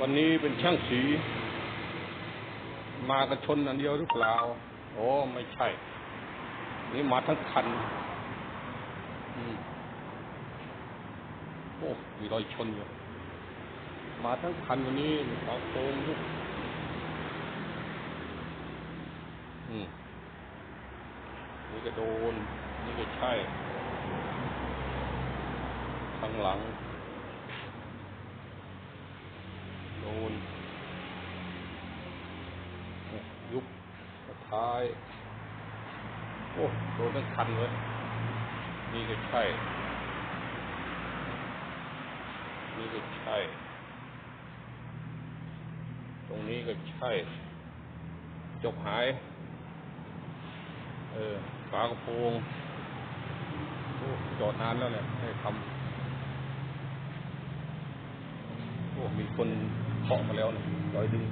วันนี้เป็นช่างสี มากันชนอันเดียวหรือเปล่าโอ้ไม่ใช่ นี่มาทั้งคันอโอ้มีรอยชนอยู่มาทั้งคันวันนี้เสาโครงลูกอืมนี่ก็โดน นี่ก็ใช่ ข้างหลัง โดนโอ้ยุบกระ ท้าย โอ้โดนทั้งคันเลยนี่ก็ใช่ นี่ก็ใช่ ตรงนี้ก็ใช่ จบหาย เออฝากระโปรงโอ้จอดนานแล้วเนี่ยให้ทำโอ้มีคนเคาะมาแล้วนะรอยดึง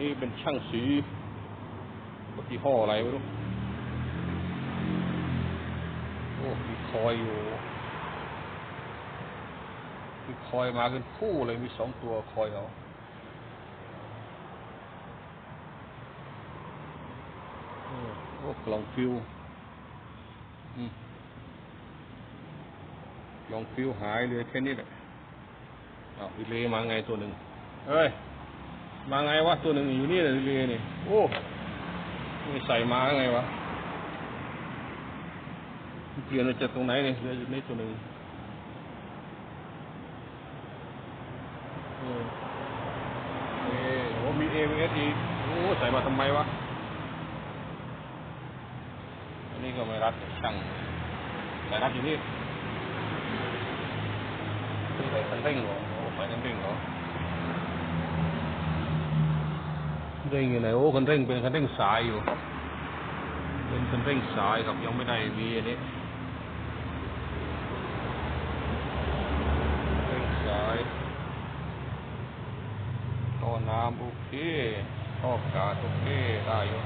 นี้เป็นช่างสีกี่ห้ออะไรไม่รู้โอ้มีคอยอยู่มีคอยมากันคู่เลยมีสองตัวคอยเขาโอ้โอ้กล่องฟิวกล่องฟิวหายเลยแค่นี้แหละอ้าวดีเลมาไงตัวหนึ่งเอ้ย มาไงวะตัวหนึ่งอยู่นี่เลยนี่โอ้ไม่ใส่มาไงวะเปลี่ยนมาจากตรงไหนเนี่ยเหลืออยู่นี่ตัวหนึ่งเออเออโอ้มี AVS อีโอ้ใส่มาทำไมวะอันนี้ก็ไม่รัดช่างใส่รัดอยู่นี่ใส่คันเร่งเหรอโอ้ใส่คันเร่งเหรอ เร่งอยู่ไหนโอ้คันเร่งเป็นคันเร่งสายอยู่ เป็นคันเร่งสายครับยังไม่ได้มีอันนี้เร่งสายท่อน้ำโอเคท่ออากาศโอเคได้อยู่